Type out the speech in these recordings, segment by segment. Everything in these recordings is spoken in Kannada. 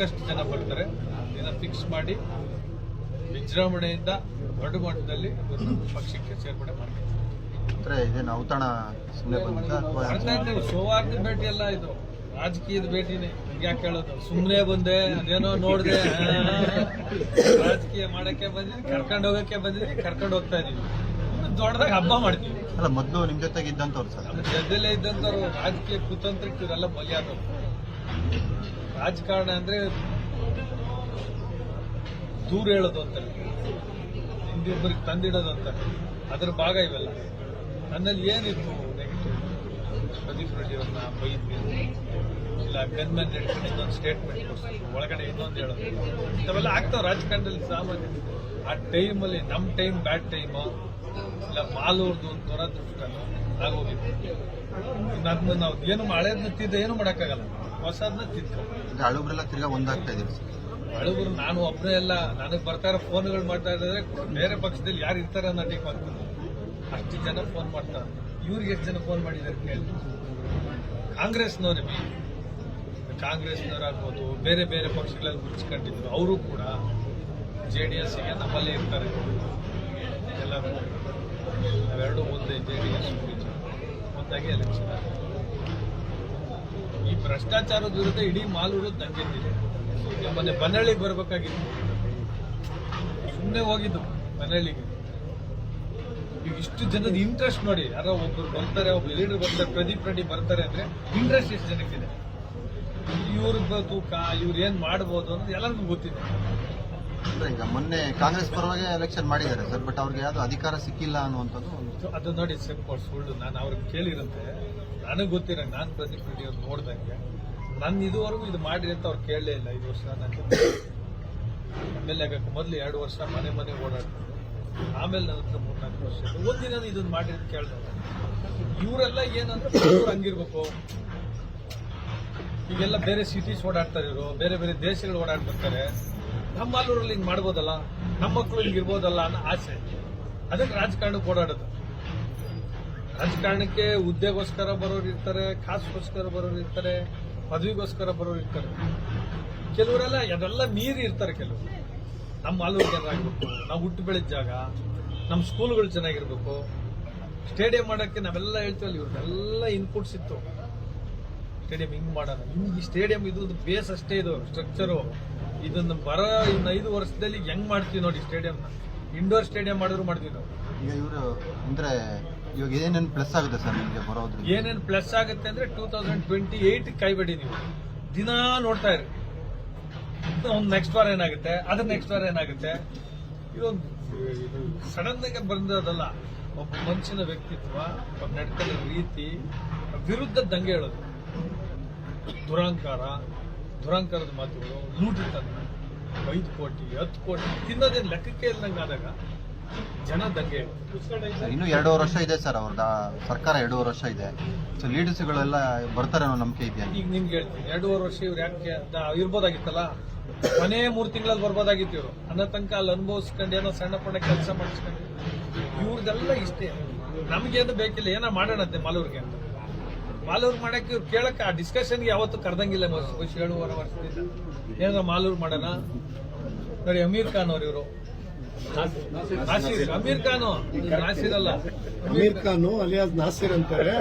ಸಾಕಷ್ಟು ಜನ ಬರ್ತಾರೆ. ಇದನ್ನ ಫಿಕ್ಸ್ ಮಾಡಿ ವಿಜೃಂಭಣೆಯಿಂದ ದೊಡ್ಡ ಮಟ್ಟದಲ್ಲಿ ಪಕ್ಷಕ್ಕೆ ಸೇರ್ಪಡೆ ಮಾಡ್ತಾರೆ ಸೋಮವಾರದ ಭೇಟಿ ಅಲ್ಲ ಇದು. ರಾಜಕೀಯದ ಭೇಟಿನೇ. ಯಾಕೆ ಹೇಳೋದು? ಸುಮ್ಮನೆ ಬಂದೆ ಅದೇನೋ ನೋಡಿದೆ. ರಾಜಕೀಯ ಮಾಡಕ್ಕೆ ಬಂದಿದ್ವಿ ಕರ್ಕೊಂಡು ಹೋಗಕ್ಕೆ ಬಂದಿದ್ವಿ ಕರ್ಕೊಂಡು ಹೋಗ್ತಾ ಇದೀವಿ ದೊಡ್ಡದಾಗ ಹಬ್ಬ ಮಾಡ್ತೀವಿ. ಅಲ್ಲ ಮೊದಲು ನಿಮ್ ಜೊತೆಗೆ ಇದ್ದಂತವ್ರು ಸರ್. ನಮ್ಮ ಜೊತೆಲೇ ಇದ್ದಂಥವ್ರು ರಾಜಕೀಯ ಕುತಂತ್ರಕ್ಕೆ ಇವರೆಲ್ಲ ಬಲಿಯಾದವರು. ರಾಜಕಾರಣ ಅಂದ್ರೆ ದೂರ ಹೇಳೋದು ಅಂತಾರೆ ಹಿಂದಿಬ್ಬರಿಗೆ ತಂದಿಡೋದು ಅಂತಾರೆ ಅದರ ಭಾಗ ಇವೆಲ್ಲ. ನನ್ನಲ್ಲಿ ಏನಿತ್ತು ನೆಗೆಟಿವ್ ಪ್ರದೀಪ್ ರೆಡ್ಡಿ ಅವ್ರನ್ನ ಬೈದ್ವಿ. ಇಲ್ಲ, ಗನ್ಮನ್ ಹಿಡ್ಕೊಂಡು ಇನ್ನೊಂದು ಸ್ಟೇಟ್ಮೆಂಟ್ ಒಳಗಡೆ ಇನ್ನೊಂದು ಹೇಳೋದು. ಇಂಥವೆಲ್ಲ ಆಗ್ತಾವ ರಾಜಕಾರಣದಲ್ಲಿ ಸಾಮಾನ್ಯ ಆ ಟೈಮಲ್ಲಿ ನಮ್ಮ ಟೈಮ್ ಬ್ಯಾಡ್ ಟೈಮು. ಇಲ್ಲ, ಮಾಲೂರ್ದು ಒಂದು ದುಡ್ಡು ಆಗೋಗಿತ್ತು. ನಾವು ಏನು ಮಳೆ ತಿದ್ದ ಏನು ಮಾಡೋಕ್ಕಾಗಲ್ಲ. ಹೊಸದನ್ನ ತಿದ್ಕೊ. ಅಂದ್ರೆ ಹಳುಬ್ರೆಲ್ಲ ತಿರ್ಗಾ ಒಂದಾಗ್ತಾ ಇದ್ದೀವಿ. ಹಳುಬ್ರು ನಾನು ಒಬ್ಬರೇ ಎಲ್ಲ ನನಗೆ ಬರ್ತಾರ ಫೋನ್ಗಳು ಮಾಡ್ತಾ ಇದ್ದಾರೆ ಬೇರೆ ಪಕ್ಷದಲ್ಲಿ ಯಾರು ಇರ್ತಾರೆ ಅನ್ನೋ ಟೀಕ್ ಆಗ್ತದೆ. ಅಷ್ಟು ಜನ ಫೋನ್ ಮಾಡ್ತಾರೆ. ಇವ್ರಿಗೆ ಎಷ್ಟು ಜನ ಫೋನ್ ಮಾಡಿದ್ದಾರೆ ಕೇಳಿ. ಕಾಂಗ್ರೆಸ್ನವ್ರೆ ಮೇ ಕಾಂಗ್ರೆಸ್ನವರಾಗ್ಬೋದು ಬೇರೆ ಬೇರೆ ಪಕ್ಷಗಳಲ್ಲಿ ಮುಚ್ಕೊಂಡಿದ್ರು ಅವರು ಕೂಡ ಜೆ ಡಿ ಎಸ್ಗೆ ನಮ್ಮಲ್ಲೇ ಇರ್ತಾರೆ. ಎಲ್ಲರೂ. ಅವೆರಡೂ ಒಂದೇ ಜೆ ಡಿ ಎಸ್ ಒಂದಾಗಿ ಎಲೆಕ್ಷನ್ ಈ ಭ್ರಷ್ಟಾಚಾರದ ವಿರುದ್ಧ ಇಡೀ ಮಾಲೂರು ದಂಗೆದ್ದಿದೆ. ಮೊನ್ನೆ ಬನ್ನಳ್ಳಿಗೆ ಬರಬೇಕಾಗಿತ್ತು. ಸುಮ್ಮನೆ ಹೋಗಿದ್ದು ಬನ್ನಳ್ಳಿಗೆ ಈಗ ಇಷ್ಟು ಜನದ ಇಂಟ್ರೆಸ್ಟ್ ನೋಡಿ ಯಾರೋ ಒಬ್ರು ಬರ್ತಾರೆ ಒಬ್ಬ ಲೀಡರ್ ಬರ್ತಾರೆ ಪ್ರದೀಪ್ ರೆಡ್ಡಿ ಬರ್ತಾರೆ ಅಂದ್ರೆ ಇಂಟ್ರೆಸ್ಟ್ ಎಷ್ಟು ಜನಕ್ಕಿದೆ? ಇವ್ರ ತೂಕ ಇವ್ರು ಏನ್ ಮಾಡ್ಬೋದು ಅನ್ನೋದು ಎಲ್ಲರಿಗೂ ಗೊತ್ತಿದೆ. ಈಗ ಮೊನ್ನೆ ಕಾಂಗ್ರೆಸ್ ಪರವಾಗಿ ಎಲೆಕ್ಷನ್ ಮಾಡಿದ್ದಾರೆ ಸರ್ ಬಟ್ ಅವ್ರಿಗೆ ಯಾವ್ದು ಅಧಿಕಾರ ಸಿಕ್ಕಿಲ್ಲ ಅನ್ನುವಂಥದ್ದು ಅದು ನೋಡಿ ಸರ್ ಸುಳ್ಳು ನಾನು ಅವ್ರಿಗೆ ಕೇಳಿರಂತೆ ನನಗೆ ಗೊತ್ತಿರ ನಾನು ಪ್ರದೀಪ್ ನೋಡ್ದಂಗೆ ನನ್ನ ಇದುವರೆಗೂ ಇದು ಮಾಡ್ರಿ ಅಂತ ಅವ್ರು ಕೇಳಲೇ ಇಲ್ಲ, ಐದು ವರ್ಷ ನನಗೆ ಎಂ ಎಲ್ ಆಗಕ್ಕೆ ಮೊದಲು ಎರಡು ವರ್ಷ ಮನೆ ಮನೆ ಓಡಾಡ್ತಿದ್ದೆ ಆಮೇಲೆ ನನ್ನ ಹತ್ರ ಮೂರ್ನಾಲ್ಕು ವರ್ಷ. ಒಂದಿನ ಇದನ್ನ ಮಾಡಿ ಅಂತ ಕೇಳ್ದೆ ಇವರೆಲ್ಲ ಏನಂದ್ರೆ ಹಂಗಿರ್ಬೇಕು. ಈಗೆಲ್ಲ ಬೇರೆ ಸಿಟೀಸ್ ಓಡಾಡ್ತಾರೆ ಇವರು, ಬೇರೆ ಬೇರೆ ದೇಶಗಳು ಓಡಾಡ್ಬಿಡ್ತಾರೆ ನಮ್ಮ ಆಲೂರಲ್ಲಿ ಹಿಂಗೆ ಮಾಡ್ಬೋದಲ್ಲ? ನಮ್ಮ ಮಕ್ಕಳು ಹಿಂಗೆ ಇರ್ಬೋದಲ್ಲ ಅನ್ನೋ ಆಸೆ. ಅದಕ್ಕೆ ರಾಜಕಾರಣಕ್ಕೆ ಓಡಾಡೋದು. ರಾಜಕಾರಣಕ್ಕೆ ಹುದ್ದೆಗೋಸ್ಕರ ಬರೋರು ಇರ್ತಾರೆ ಕಾಸುಗೋಸ್ಕರ ಬರೋರು ಇರ್ತಾರೆ, ಪದವಿಗೋಸ್ಕರ ಬರೋರು ಇರ್ತಾರೆ. ಕೆಲವರೆಲ್ಲ ಅದೆಲ್ಲ ಮೀರಿ ಇರ್ತಾರೆ ಕೆಲವರು. ನಮ್ಮ ಮಾಲೂರು ಚೆನ್ನಾಗಿರ್ಬೇಕು ನಾವು ಹುಟ್ಟು ಬೆಳೆದ ಜಾಗ, ನಮ್ಮ ಸ್ಕೂಲ್ಗಳು ಚೆನ್ನಾಗಿರ್ಬೇಕು. ಸ್ಟೇಡಿಯಂ ಮಾಡೋಕ್ಕೆ ನಾವೆಲ್ಲ ಹೇಳ್ತೀವಲ್ಲ, ಇವ್ರದ್ದೆಲ್ಲ ಇನ್ಪುಟ್ಸ್ ಇತ್ತು ಸ್ಟೇಡಿಯಂ ಹಿಂಗೆ ಮಾಡೋಣ. ಹಿಂಗೆ ಸ್ಟೇಡಿಯಂ ಇದು ಬೇಸ್ ಅಷ್ಟೇ ಇದು ಸ್ಟ್ರಕ್ಚರು ಇದನ್ನು ಬರೋ ಇನ್ನು ಐದು ವರ್ಷದಲ್ಲಿ ಹೆಂಗೆ ಮಾಡ್ತೀವಿ ನೋಡಿ ಸ್ಟೇಡಿಯಂನ. ಇಂಡೋರ್ ಸ್ಟೇಡಿಯಂ ಮಾಡಿದ್ರು ಮಾಡ್ತೀವಿ ನಾವು. ಈಗ ಇವರು ಅಂದ್ರೆ ಇವಾಗ ಏನೇನು ಪ್ಲಸ್ ಆಗುತ್ತೆ ಸರ್ ನಿಮಗೆ ಬರೋದು ಏನೇನು ಪ್ಲಸ್ ಆಗುತ್ತೆ ಅಂದರೆ ಟೂ ತೌಸಂಡ್ ಟ್ವೆಂಟಿ ಏಯ್ಟ್ ಕಾಯ್ಬೇಡಿ ನೀವು. ದಿನಾ ನೋಡ್ತಾ ಇರಿ. ಒಂದು ನೆಕ್ಸ್ಟ್ ವಾರ ಏನಾಗುತ್ತೆ? ಅದ್ರ ನೆಕ್ಸ್ಟ್ ವಾರ ಏನಾಗುತ್ತೆ? ಇದೊಂದು ಸಡನ್ ಆಗಿ ಬಂದದಲ್ಲ ಒಬ್ಬ ಮನುಷ್ಯನ ವ್ಯಕ್ತಿತ್ವ, ಒಬ್ಬ ನಡ್ಕೊಳ್ಳೋ ರೀತಿ, ವಿರುದ್ಧ ದಂಗೆ ಹೇಳೋದು. ದುರಾಂಕಾರ, ದುರಾಂಕಾರದ ಮಾತುಗಳು, ಲೂಟಿತನ, ಐದು ಕೋಟಿ, ಹತ್ತು ಕೋಟಿ, ತಿನ್ನೋದೇನು ಲೆಕ್ಕಕ್ಕೆ ಇಲ್ದಂಗೆ ಆದಾಗ ಜನ ದಂಗೆ. ಇನ್ನು ಎರಡೂವರೆ ವರ್ಷ ಇದೆ ಸರ್ ಅವ್ರದ. ಸರ್ಕಾರ ಎರಡೂವರೆ ವರ್ಷ ಇದೆ. ಸೊ ಲೀಡರ್ಸ್ಗಳೆಲ್ಲ ಬರ್ತಾರೆ ಅನ್ನೋ ನಂಬಿಕೆ ಇದೆಯಾ? ಈಗ ನಿಮ್ಗೆ ಹೇಳ್ತೀನಿ. ಎರಡೂವರೆ ವರ್ಷ ಇವ್ರು ಯಾಕೆ ಇರ್ಬೋದಾಗಿತ್ತಲ್ಲ? ಮನೆ ಮೂರು ತಿಂಗಳಲ್ಲಿ ಬರ್ಬೋದಾಗಿತ್ತು ಇವರು. ಅನ್ನೋ ತನಕ ಅಲ್ಲಿ ಅನುಭವಿಸ್ಕೊಂಡು ಏನೋ ಸಣ್ಣ ಪುಣ್ಣ ಕೆಲಸ ಮಾಡಿಸ್ಕೊಂಡು. ಇವ್ರದೆಲ್ಲ ಇಷ್ಟೇ. ನಮಗೇನು ಬೇಕಿಲ್ಲ. ಏನೋ ಮಾಡೋಣಂತೆ ಮಾಲೂರಿಗೆ ಅಂತ. ಮಾಲೂರ್ ಮಾಡಕ್ಕೆ ಇವ್ರು ಕೇಳಕ್ಕೆ ಆ ಡಿಸ್ಕಷನ್ಗೆ ಯಾವತ್ತೂ ಕರೆದಂಗಿಲ್ಲ ಏಳುವರೆ ವರ್ಷದಿಂದ. ಏನೋ ಮಾಲೂರ್ ಮಾಡೋಣ. ನೋಡಿ ಅಮೀರ್ ಖಾನ್ ಅವ್ರು ಇವರು. ಅಮೀರ್ ಖಾನ್ ನಾಸಿರ್ ಅಲ್ಲ ಅಮೀರ್ ಖಾನ್ ಅಲಿಯಾಸ್ ನಾಸಿರ್ ಅಂತಾರೆ.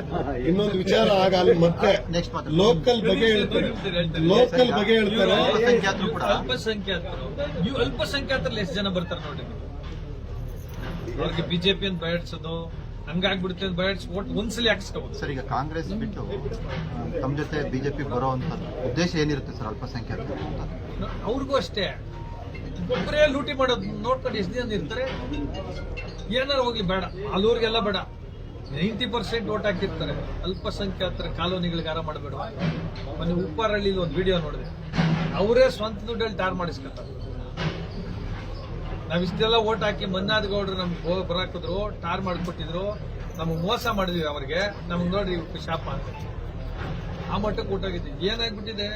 ಇನ್ನೊಂದು ವಿಚಾರ ಆಗ ಅಲ್ಲಿ ಮತ್ತೆ ನೆಕ್ಸ್ಟ್ ಲೋಕಲ್ ಬಗ್ಗೆ ಹೇಳ್ತಾರೆ. ಲೋಕಲ್ ಬಗ್ಗೆ ಹೇಳ್ತಾರೆ. ಅಲ್ಪಸಂಖ್ಯಾತರು ಕೂಡ. ಅಲ್ಪಸಂಖ್ಯಾತರು. ಇವು ಅಲ್ಪಸಂಖ್ಯಾತರಲ್ಲಿ ಎಷ್ಟು ಜನ ಬರ್ತಾರೆ ನೋಡಿ. ಅವ್ರಿಗೆ ಬಿಜೆಪಿ ಅಂತ ಬಯಡ್ಸೋದು ಹಂಗಾಗ್ಬಿಡುತ್ತೆ ಅಂತ ಬಯಡ್ಸ್ ಓಟ್ ಒಂದ್ಸಲಿ ಹಾಕ್ಸ್ಕೋಬಹುದು ಸರ್ ಈಗ ಕಾಂಗ್ರೆಸ್ ಬಿಟ್ಟು ತಮ್ಮ ಜೊತೆ ಬಿಜೆಪಿ ಬರೋ ಅಂತ ಉದ್ದೇಶ ಏನಿರುತ್ತೆ ಸರ್ ಅಲ್ಪಸಂಖ್ಯಾತರು ಅಂತ? ಅವ್ರಿಗೂ ಅಷ್ಟೇ. ಒಬ್ಬರೇ ಲೂಟಿ ಮಾಡೋದು ನೋಡ್ಕೊಂಡು ಎಷ್ಟು ಜನ ಇರ್ತಾರೆ? ಏನಾರು ಹೋಗ್ಲಿ, ಬೇಡ. ಅಲ್ಲೂರಿಗೆಲ್ಲ ಬೇಡ. ನೈಂಟಿ ಪರ್ಸೆಂಟ್ ಓಟ್ ಹಾಕಿರ್ತಾರೆ. ಅಲ್ಪಸಂಖ್ಯಾತರ ಕಾಲೋನಿಗಳಿಗಾರ ಮಾಡಬೇಡ ಮೊನ್ನೆ ಉಪ್ಪಾರಳ್ಳಿ ಒಂದು ವಿಡಿಯೋ ನೋಡಿದೆ. ಅವರೇ ಸ್ವಂತ ದುಡ್ಡಲ್ಲಿ ಟಾರ್ ಮಾಡಿಸ್ಕೊತಾರೆ. ನಾವು ಇಷ್ಟೆಲ್ಲ ಓಟ್ ಹಾಕಿ ಮನ್ನಾದ ಗೌಡ್ರು ನಮ್ಗೆ ಹೋಗಿ ಬರಾಕಿದ್ರು, ಟಾರ್ ಮಾಡಿಕೊಟ್ಟಿದ್ರು. ನಮಗೆ ಮೋಸ ಮಾಡಿದ್ವಿ ಅವ್ರಿಗೆ. ನಮ್ಗೆ ನೋಡ್ರಿ ಶಾಪ ಅಂತ. ಆ ಮಟ್ಟಕ್ಕೆ ಊಟಾಗಿದ್ವಿ ಏನಾಗ್ಬಿಟ್ಟಿದೆ?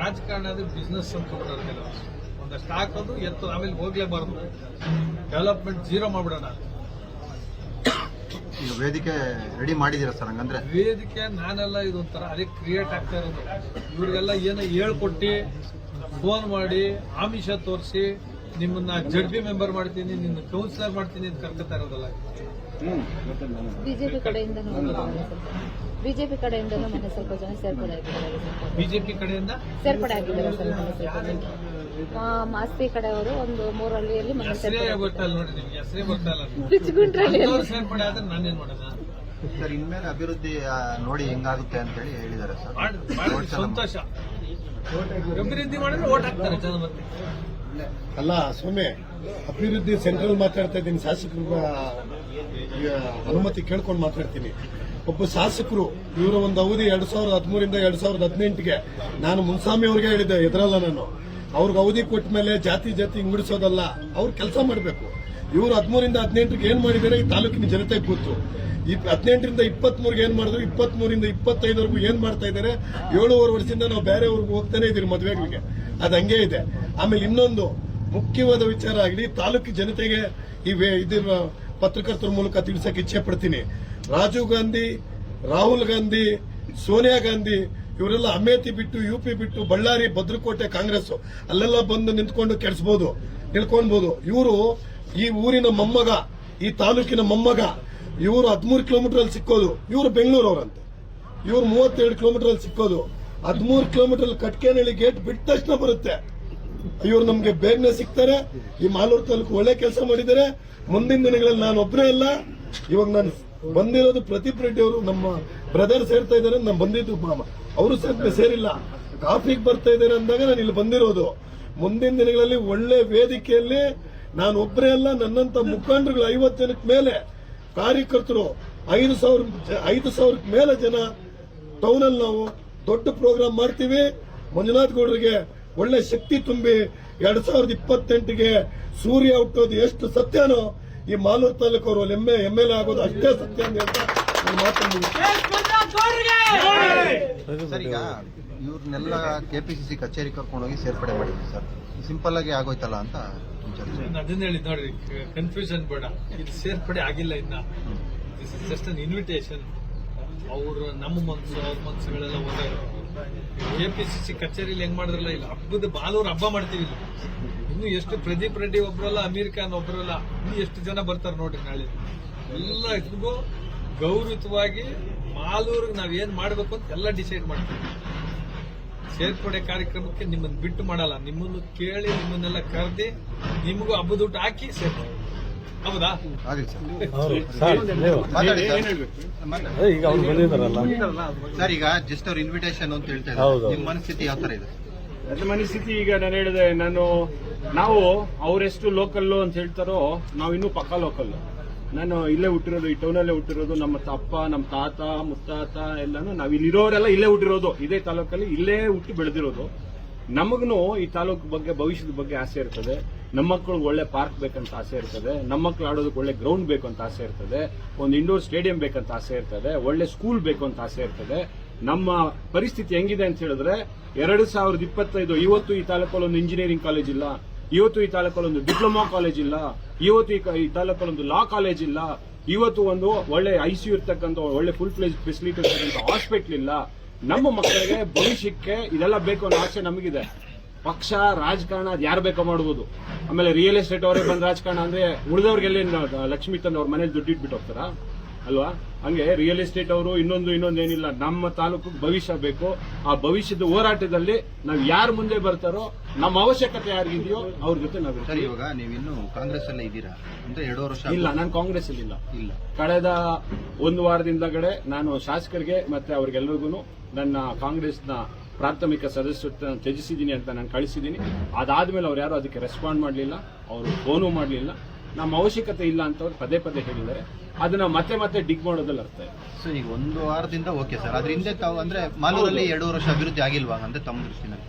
ರಾಜಕಾರಣ ಅದು ಬಿಸ್ನೆಸ್ ಅಂತ ಕೆಲವರು ಒಂದಷ್ಟು ಹಾಕೋದು ಎತ್ತು ಆಮೇಲೆ ಹೋಗ್ಲೇಬಾರ್ದು. Development zero ಮಾಡ್ಬಿಡೋಣ. ಈಗ ವೇದಿಕೆ ರೆಡಿ ಮಾಡಿದೀರ ಸರ್ ಹಂಗಂದ್ರೆ? ವೇದಿಕೆ ನಾನೆಲ್ಲ ಇದೊಂಥರ ಅದೇ ಕ್ರಿಯೇಟ್ ಆಗ್ತಾ ಇರೋದು. ಇವ್ರಿಗೆಲ್ಲ ಏನೋ ಹೇಳ್ಕೊಟ್ಟು ಫೋನ್ ಮಾಡಿ ಆಮಿಷ ತೋರಿಸಿ ನಿಮ್ಮನ್ನ ಜಡ್ಬಿ ಮೆಂಬರ್ ಮಾಡ್ತೀನಿ ನಿನ್ನ ಕೌನ್ಸಿಲರ್ ಮಾಡ್ತೀನಿ ಅಂತ ಕರ್ಕೊತಾ ಇರೋದಲ್ಲ. ಬಿಜೆಪಿ ಕಡೆಯಿಂದನೂ ಬಿಜೆಪಿ ಕಡೆಯಿಂದ ಮೊನ್ನೆ ಸ್ವಲ್ಪ ಜನ ಸೇರ್ಪಡೆ ಆಗಿದ್ದಾರೆ. ಬಿಜೆಪಿ ಕಡೆಯಿಂದ? ಸೇರ್ಪಡೆ ಆಗಿದ್ದಾರೆ ಸ್ವಲ್ಪ ಜನ. ಮಾಸ್ತಿ ಕಡೆಯವರು ಒಂದು ಮೂರು ಹಳ್ಳಿಯಲ್ಲಿ ಮೊನ್ನೆ ಸೇರ್ಪಡೆ ಆದ್ರೆ ನಾನೇನ್ ಮಾಡೋಣ ಸರ್ ಇನ್ಮೇಲೆ ಅಭಿವೃದ್ಧಿ ನೋಡಿ ಹೆಂಗಾಗುತ್ತೆ ಅಂತ ಹೇಳಿ ಹೇಳಿದ್ದಾರೆ ಸರ್. ಸಂತೋಷ. ಅಭಿವೃದ್ಧಿ ಮಾಡಿದ್ರೆ ಓಟ್ ಹಾಕ್ತಾರೆ ಜನ ಮತ್ತೆ ಅಲ್ಲ ಸ್ವಾಮಿ ಅಭಿವೃದ್ಧಿ ಸೆಂಟ್ರಲ್ ಮಾತಾಡ್ತಾ ಇದ್ದೀನಿ ಶಾಸಕರ ಅನುಮತಿ ಕೇಳ್ಕೊಂಡು ಮಾತಾಡ್ತೀನಿ. ಒಬ್ಬ ಶಾಸಕರು ಇವರ ಒಂದು ಅವಧಿ ಎರಡ್ ಸಾವಿರದ ಹದಿಮೂರಿಂದ ಎರಡ್ ಸಾವಿರದ ಹದಿನೆಂಟಿಗೆ ನಾನು ಮುನ್ಸಾಮಿ ಅವ್ರಿಗೆ ಹೇಳಿದ್ದೆ ಎದುರಲ್ಲ ನಾನು. ಅವ್ರಿಗೆ ಅವಧಿ ಕೊಟ್ಟ ಮೇಲೆ ಜಾತಿ ಜಾತಿ ಇಂಗುಡಿಸೋದಲ್ಲ ಅವ್ರು ಕೆಲಸ ಮಾಡಬೇಕು. ಇವರು ಹದಿಮೂರಿಂದ ಹದಿನೆಂಟಿಗೆ ಏನ್ ಮಾಡಿದ್ದಾರೆ ಈ ತಾಲೂಕಿನ ಜನತೆ ಗೊತ್ತು. ಈ ಹದಿನೆಂಟರಿಂದ ಇಪ್ಪತ್ಮೂರ್ಗೆ ಏನ್ ಮಾಡಿದ್ರು, ಇಪ್ಪತ್ಮೂರಿಂದ ಇಪ್ಪತ್ತೈದವರೆಗೂ ಏನ್ ಮಾಡ್ತಾ ಇದ್ದಾರೆ, ಏಳುವರೆ ವರ್ಷದಿಂದ ನಾವು ಬೇರೆ ಊರಿಗೆ ಹೋಗ್ತಾನೆ ಇದ್ದೀರಿ ಮದುವೆಗಳಿಗೆ. ಅದು ಹಂಗೆ ಇದೆ. ಆಮೇಲೆ ಇನ್ನೊಂದು ಮುಖ್ಯವಾದ ವಿಚಾರ ಆಗಲಿ ತಾಲೂಕಿನ ಜನತೆಗೆ ಈ ಇದರ ಪತ್ರಕರ್ತರ ಮೂಲಕ ತಿಳಿಸಕ್ಕೆ ಇಚ್ಛೆ ಪಡ್ತೀನಿ ರಾಜೀವ್ ಗಾಂಧಿ, ರಾಹುಲ್ ಗಾಂಧಿ, ಸೋನಿಯಾ ಗಾಂಧಿ, ಇವರೆಲ್ಲ ಅಮೇಥಿ ಬಿಟ್ಟು ಯು ಪಿ ಬಿಟ್ಟು, ಬಳ್ಳಾರಿ, ಭದ್ರಕೋಟೆ, ಕಾಂಗ್ರೆಸ್ ಅಲ್ಲೆಲ್ಲ ಬಂದು ನಿಂತ್ಕೊಂಡು ಕೆಡಿಸಬಹುದು ನಿಲ್ಕೊಳ್ಬಹುದು ಇವರು ಈ ಊರಿನ ಮೊಮ್ಮಗ, ಈ ತಾಲೂಕಿನ ಮೊಮ್ಮಗ, ಇವರು ಹದಿಮೂರು ಕಿಲೋಮೀಟರ್ ಅಲ್ಲಿ ಸಿಕ್ಕೋದು, ಇವರು ಬೆಂಗಳೂರು ಅವರಂತೆ ಇವ್ರು ಮೂವತ್ತೆರಡು ಕಿಲೋಮೀಟರ್ ಅಲ್ಲಿ ಸಿಕ್ಕೋದು, ಹದಿಮೂರು ಕಿಲೋಮೀಟರ್ ಅಲ್ಲಿ ಕಟ್ಕೇನಹಳ್ಳಿ ಗೇಟ್ ಬಿಟ್ಟ ತಕ್ಷಣ ಬರುತ್ತೆ. ಇವ್ರು ನಮ್ಗೆ ಬೇಗನೆ ಸಿಗ್ತಾರೆ, ಈ ಮಾಲೂರು ತಾಲೂಕು ಒಳ್ಳೆ ಕೆಲಸ ಮಾಡಿದ್ದಾರೆ. ಮುಂದಿನ ದಿನಗಳಲ್ಲಿ ನಾನು ಒಬ್ಬರೇ ಅಲ್ಲ, ಇವಾಗ ನಾನು ಬಂದಿರೋದು ಪ್ರದೀಪ್ ರೆಡ್ಡಿ ಅವರು, ನಮ್ಮ ಬ್ರದರ್ ಸೇರ್ತಾ ಇದ್ದಾರೆ ನಾನು ಬಂದಿದ್ದು ಅವರು ಸೇರ್ತಾ ಸೇರಿಲ್ಲ. ಕಾಫಿಗೆ ಬರ್ತಾ ಇದ್ದಾರೆ ಅಂದಾಗ ನಾನು ಇಲ್ಲಿ ಬಂದಿರೋದು. ಮುಂದಿನ ದಿನಗಳಲ್ಲಿ ಒಳ್ಳೆ ವೇದಿಕೆಯಲ್ಲಿ ನಾನು ಒಬ್ಬರೇ ಅಲ್ಲ, ನನ್ನಂತ ಮುಖಂಡರುಗಳು ಐವತ್ತು ಜನಕ್ಕೆ ಮೇಲೆ, ಕಾರ್ಯಕರ್ತರು ಐದು ಸಾವಿರ, ಐದು ಸಾವಿರಕ್ಕೆ ಮೇಲೆ ಜನ ಟೌನ್ ಅಲ್ಲಿ ನಾವು ದೊಡ್ಡ ಪ್ರೋಗ್ರಾಮ್ ಮಾಡ್ತೀವಿ. ಮಂಜುನಾಥ್ ಗೌಡರಿಗೆ ಒಳ್ಳೆ ಶಕ್ತಿ ತುಂಬಿ ಎರಡ್ ಸಾವಿರದ ಇಪ್ಪತ್ತೆಂಟಿಗೆ ಸೂರ್ಯ ಹುಟ್ಟೋದು ಎಷ್ಟು ಸತ್ಯನೋ ಈ ಮಾಲೂರು ತಾಲೂಕು ಅವರು ಎಮ್ಮೆ ಎಂ ಎಲ್ ಎ ಆಗೋದು ಅಷ್ಟೇ ಸತ್ಯ ಅಂತ ಹೇಳ್ತಾ ಕೆ ಪಿ ಸಿ ಸರ್ ಈಗ ಇವ್ರನ್ನೆಲ್ಲ ಕೆಪಿಸಿಸಿ ಕಚೇರಿ ಕರ್ಕೊಂಡೋಗಿ ಸೇರ್ಪಡೆ ಮಾಡಿದ್ವಿ ಸರ್. ಸಿಂಪಲ್ ಆಗಿ ಆಗೋಯ್ತಲ್ಲ ಅಂತ ಅದನ್ನ ಹೇಳಿದ್ ನೋಡಿ ಕನ್ಫ್ಯೂಷನ್ ಬೇಡ. ಇದು ಸೇರ್ಪಡೆ ಆಗಿಲ್ಲ ಇನ್ನ. This is just an invitation ಅವರು ನಮ್ಮ ಮನಸ್ಸು ಅವ್ರ ಮನ್ಸುಗಳೆಲ್ಲ ಒಂದೇ ಕೆ ಪಿ ಸಿ ಸಿ ಕಚೇರಿಲಿ ಹೆಂಗ್ ಮಾಡಿದ್ರಲ್ಲ ಇಲ್ಲ ಹಬ್ಬದ ಬಾಲೂರು ಹಬ್ಬ ಮಾಡ್ತೀವಿ ಇಲ್ಲಿ. ಇನ್ನು ಎಷ್ಟು ಪ್ರದೀಪ್ ರೆಡ್ಡಿ ಒಬ್ರಲ್ಲ ಅಮೀರ್ ಖಾನ್ ಒಬ್ರಲ್ಲ ಇನ್ನು ಎಷ್ಟು ಜನ ಬರ್ತಾರೆ ನೋಡ್ರಿ ನಾಳೆ. ಎಲ್ಲ ಇದ್ಗೂ ಗೌರವವಾಗಿ ಮಾಲೂರಿಗೆ ನಾವ್ ಏನ್ ಮಾಡ್ಬೇಕು ಅಂತ ಎಲ್ಲ ಡಿಸೈಡ್ ಮಾಡ್ತೀವಿ. ಸೇರ್ಪಡೆ ಕಾರ್ಯಕ್ರಮಕ್ಕೆ ನಿಮ್ಮನ್ನು ಬಿಟ್ಟು ಮಾಡಲ್ಲ. ನಿಮ್ಮನ್ನು ಕೇಳಿ ನಿಮ್ಮನ್ನೆಲ್ಲ ಕರೆದಿ ನಿಮಗೂ ಹಬ್ಬದೂಟ ಹಾಕಿ ಸೇರ್ಪಡೆ ಹೌದಾ? ಆಗಲಿ ಸರ್. ಮಾತಾಡಿ ಸರ್. ಮಾತಾಡಿ. ಈಗ ಅವ್ರು ಬಂದಿದ್ದಾರಲ್ಲ. ಸರ್ ಈಗ ಜಸ್ಟ್ ಅವ್ರ ಇನ್ವಿಟೇಷನ್ ಅಂತ ಹೇಳ್ತಾರೆ ನಿಮ್ಮ ಮನಸ್ಥಿತಿ ಯಾವ ತರ ಇದೆ? ನನ್ನ ಮನಸ್ಥಿತಿ ಈಗ ನಾನು ಹೇಳಿದೆ ನಾನು ನಾವು ಅವರೆಷ್ಟು ಲೋಕಲ್ಲು ಅಂತ ಹೇಳ್ತಾರೋ, ನಾವು ಇನ್ನೂ ಪಕ್ಕ ಲೋಕಲ್ ನಾನು ಇಲ್ಲೇ ಹುಟ್ಟಿರೋದು, ಈ ಟೌನಲ್ಲೇ ಹುಟ್ಟಿರೋದು, ನಮ್ಮ ತಪ್ಪ, ನಮ್ಮ ತಾತ, ಮುತ್ತಾತ ಎಲ್ಲಾನು ನಾವು ಇಲ್ಲಿರೋರೆಲ್ಲ ಇಲ್ಲೇ ಹುಟ್ಟಿರೋದು. ಇದೇ ತಾಲೂಕಲ್ಲಿ ಇಲ್ಲೇ ಹುಟ್ಟಿ ಬೆಳೆದಿರೋದು. ನಮಗೂ ಈ ತಾಲೂಕು ಬಗ್ಗೆ, ಭವಿಷ್ಯದ ಬಗ್ಗೆ ಆಸೆ ಇರ್ತದೆ. ನಮ್ಮ ಮಕ್ಕಳಿಗೆ ಒಳ್ಳೆ ಪಾರ್ಕ್ ಬೇಕಂತ ಆಸೆ ಇರ್ತದೆ. ನಮ್ಮ ಮಕ್ಕಳು ಆಡೋದಕ್ಕೆ ಒಳ್ಳೆ ಗ್ರೌಂಡ್ ಬೇಕು ಅಂತ ಆಸೆ ಇರ್ತದೆ. ಒಂದು ಇಂಡೋರ್ ಸ್ಟೇಡಿಯಂ ಬೇಕಂತ ಆಸೆ ಇರ್ತದೆ. ಒಳ್ಳೆ ಸ್ಕೂಲ್ ಬೇಕು ಅಂತ ಆಸೆ ಇರ್ತದೆ. ನಮ್ಮ ಪರಿಸ್ಥಿತಿ ಹೆಂಗಿದೆ ಅಂತ ಹೇಳಿದ್ರೆ, ಎರಡು ಸಾವಿರದ ಇಪ್ಪತ್ತೈದು, ಇವತ್ತು ಈ ತಾಲೂಕಲ್ಲಿ ಒಂದು ಇಂಜಿನಿಯರಿಂಗ್ ಕಾಲೇಜ್ ಇಲ್ಲ. ಇವತ್ತು ಈ ತಾಲೂಕಲ್ಲಿ ಒಂದು ಡಿಪ್ಲೊಮಾ ಕಾಲೇಜ್ ಇಲ್ಲ, ಇವತ್ತು ಈ ತಾಲೂಕಲ್ಲಿ ಒಂದು ಲಾ ಕಾಲೇಜ್ ಇಲ್ಲ, ಇವತ್ತು ಒಂದು ಒಳ್ಳೆ ಐ ಸಿ ಯು ಇರ್ತಕ್ಕಂಥ, ಒಳ್ಳೆ ಫುಲ್ ಫ್ಲೇಜ್ ಫೆಸಿಲಿಟಿ ಇರ್ತಕ್ಕಂಥ ಹಾಸ್ಪಿಟ್ಲ್ ಇಲ್ಲ. ನಮ್ಮ ಮಕ್ಕಳಿಗೆ ಭವಿಷ್ಯಕ್ಕೆ ಇದೆಲ್ಲ ಬೇಕು ಅನ್ನೋ ಆಸೆ ನಮಗಿದೆ. ಪಕ್ಷ, ರಾಜಕಾರಣ, ಅದು ಯಾರು ಬೇಕೋ ಮಾಡ್ಬೋದು. ಆಮೇಲೆ ರಿಯಲ್ ಎಸ್ಟೇಟ್ ಅವರೇ ಬಂದು ರಾಜಕಾರಣ ಅಂದ್ರೆ ಉಳಿದವ್ರಿಗೆಲ್ಲ ಲಕ್ಷ್ಮೀ ತಂದು ಅವ್ರ ಮನೇಲಿ ದುಡ್ಡು ಇಟ್ಬಿಟ್ಟು ಹೋಗ್ತಾರಾ? ಅಲ್ವಾ? ಹಂಗೆ ರಿಯಲ್ ಎಸ್ಟೇಟ್ ಅವರು ಇನ್ನೊಂದು ಇನ್ನೊಂದು ಏನಿಲ್ಲ ನಮ್ಮ ತಾಲೂಕು ಭವಿಷ್ಯ ಬೇಕು. ಆ ಭವಿಷ್ಯದ ಹೋರಾಟದಲ್ಲಿ ನಾವು ಯಾರು ಮುಂದೆ ಬರ್ತಾರೋ ನಮ್ಮ ಅವಶ್ಯಕತೆ ಯಾರಿಗಿದೆಯೋ ಅವ್ರ ಜೊತೆ ನಾವು ಸರ್ ಇವಾಗ ನೀವಿನ್ನು ಕಾಂಗ್ರೆಸ್ ಅಲ್ಲೇ ಇದ್ದೀರಾ? ಅಂದ್ರೆ ಎರಡು ವರ್ಷ ಇಲ್ಲ ನಾನು ಕಾಂಗ್ರೆಸ್ ಅಲ್ಲಿ ಇಲ್ಲ. ಇಲ್ಲ ಕಳೆದ ಒಂದು ವಾರದಿಂದಗಡೆ ನಾನು ಶಾಸಕರಿಗೆ ಮತ್ತೆ ಅವ್ರಿಗೆಲ್ಲರಿಗೂ ನನ್ನ ಕಾಂಗ್ರೆಸ್ನ ಪ್ರಾಥಮಿಕ ಸದಸ್ಯತ್ವ ತ್ಯಜಿಸಿದ್ದೀನಿ ಅಂತ ನಾನು ಕಳಿಸಿದ್ದೀನಿ. ಅದಾದ್ಮೇಲೆ ಅವ್ರು ಯಾರು ಅದಕ್ಕೆ ರೆಸ್ಪಾಂಡ್ ಮಾಡಲಿಲ್ಲ ಅವರು ಫೋನು ಮಾಡಲಿಲ್ಲ. ನಮ್ಮ ಅವಶ್ಯಕತೆ ಇಲ್ಲ ಅಂತ ಅವ್ರು ಪದೇ ಪದೇ ಹೇಳಿದ್ದಾರೆ. ಅದನ್ನ ಮತ್ತೆ ಮತ್ತೆ ಡಿಗ್ ಮಾಡೋದ್ರಲ್ಲಿ ಅರ್ಥ ಇದೆ. ಸೊ ಈಗ ಒಂದು ವಾರದಿಂದ ಓಕೆ ಸರ್ ಅದ್ರ ಹಿಂದೆ ತಾವು ಅಂದ್ರೆ ಮಾಲೂರಲ್ಲಿ ಎರಡು ವರ್ಷ ಅಭಿವೃದ್ಧಿ ಆಗಿಲ್ವಾ ಅಂತ ತಮ್ಮ ದೃಷ್ಟಿನಲ್ಲಿ?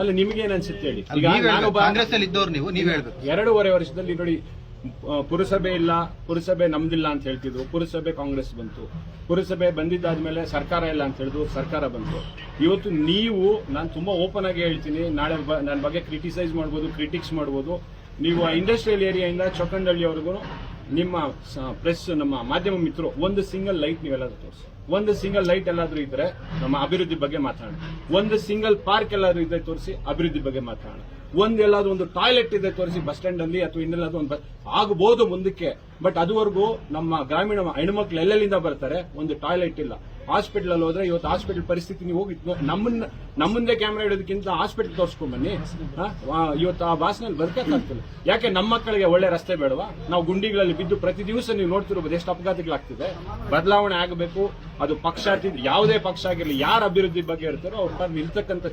ಅಲ್ಲಿ ನಿಮ್ಗೇನ್ ಅನ್ಸುತ್ತೆ ಹೇಳಿ? ಈಗ ನೀವ್ ನಾನೊಬ್ಬ ಕಾಂಗ್ರೆಸ್ ಅಲ್ಲಿ ಇದ್ದವ್ರು ನೀವು ನೀವ್ ಹೇಳ್ಬೇಕು. ಎರಡೂವರೆ ವರ್ಷದಲ್ಲಿ ನೋಡಿ ಪುರಸಭೆ ಇಲ್ಲ ಪುರಸಭೆ ನಮ್ದಿಲ್ಲ ಅಂತ ಹೇಳ್ತಿದ್ರು. ಪುರಸಭೆ ಕಾಂಗ್ರೆಸ್ ಬಂತು. ಪುರಸಭೆ ಬಂದಿದ್ದಾದ್ಮೇಲೆ ಸರ್ಕಾರ ಇಲ್ಲ ಅಂತ ಹೇಳಿದ್ರು ಸರ್ಕಾರ ಬಂತು. ಇವತ್ತು ನೀವು ನಾನು ತುಂಬಾ ಓಪನ್ ಆಗಿ ಹೇಳ್ತೀನಿ. ನಾಳೆ ನನ್ನ ಬಗ್ಗೆ ಕ್ರಿಟಿಸೈಸ್ ಮಾಡ್ಬೋದು ಕ್ರಿಟಿಕ್ಸ್ ಮಾಡ್ಬೋದು. ನೀವು ಇಂಡಸ್ಟ್ರಿಯಲ್ ಏರಿಯಾಯಿಂದ ಚೊಕ್ಕಂಡಳ್ಳಿವರೆಗೂ ನಿಮ್ಮ ಪ್ರೆಸ್ ನಮ್ಮ ಮಾಧ್ಯಮ ಮಿತ್ರರು, ಒಂದು ಸಿಂಗಲ್ ಲೈಟ್ ನೀವೆಲ್ಲಾದ್ರೂ ತೋರಿಸಿ. ಒಂದು ಸಿಂಗಲ್ ಲೈಟ್ ಎಲ್ಲಾದ್ರೂ ಇದ್ರೆ ನಮ್ಮ ಅಭಿವೃದ್ಧಿ ಬಗ್ಗೆ ಮಾತಾಡೋಣ. ಒಂದು ಸಿಂಗಲ್ ಪಾರ್ಕ್ ಎಲ್ಲಾದ್ರೂ ಇದ್ರೆ ತೋರಿಸಿ ಅಭಿವೃದ್ಧಿ ಬಗ್ಗೆ ಮಾತಾಡೋಣ. ಒಂದ್ ಎಲ್ಲಾದ್ರೂ ಒಂದು ಟಾಯ್ಲೆಟ್ ಇದೆ ತೋರಿಸಿ ಬಸ್ ಸ್ಟ್ಯಾಂಡ್ ಅಲ್ಲಿ ಅಥವಾ ಇನ್ನೆಲ್ಲಾದ್ರೂ ಒಂದು ಆಗ್ಬೋದು ಮುಂದಕ್ಕೆ ಬಟ್ ಅದುವರೆಗೂ ನಮ್ಮ ಗ್ರಾಮೀಣ ಹೆಣ್ಮಕ್ಳು ಎಲ್ಲೆಲ್ಲಿಂದ ಬರ್ತಾರೆ? ಒಂದು ಟಾಯ್ಲೆಟ್ ಇಲ್ಲ. ಹಾಸ್ಪಿಟಲ್ ಹೋದ್ರೆ ಇವತ್ತು ಹಾಸ್ಪಿಟಲ್ ಪರಿಸ್ಥಿತಿ ನೀವು ಹೋಗಿ ನಮ್ಮನ್ನ ನಮ್ಮಂದೇ ಕ್ಯಾಮ್ರಾ ಇಡೋದಕ್ಕಿಂತ ಹಾಸ್ಪಿಟಲ್ ತೋರಿಸ್ಕೊಂಡ್ ಬನ್ನಿ. ಇವತ್ತು ಆ ಭಾಷೆನಲ್ಲಿ ಬದುಕಕ್ಕಾಗ್ತಿಲ್ಲ ಯಾಕೆ ನಮ್ಮ ಮಕ್ಕಳಿಗೆ ಒಳ್ಳೆ ರಸ್ತೆ ಬೇಡವಾ? ನಾವು ಗುಂಡಿಗಳಲ್ಲಿ ಬಿದ್ದು ಪ್ರತಿ ದಿವಸ ನೀವು ನೋಡ್ತಿರ್ಬೋದು ಎಷ್ಟು ಅಪಘಾತಗಳಾಗ್ತಿದೆ. ಬದಲಾವಣೆ ಆಗಬೇಕು. ಅದು ಪಕ್ಷ ಯಾವುದೇ ಪಕ್ಷ ಆಗಿರಲಿ, ಯಾರ ಅಭಿವೃದ್ಧಿ ಬಗ್ಗೆ ಇರ್ತಾರೋ ಅವ್ರ ನಿಲ್ತಕ್ಕಂಥ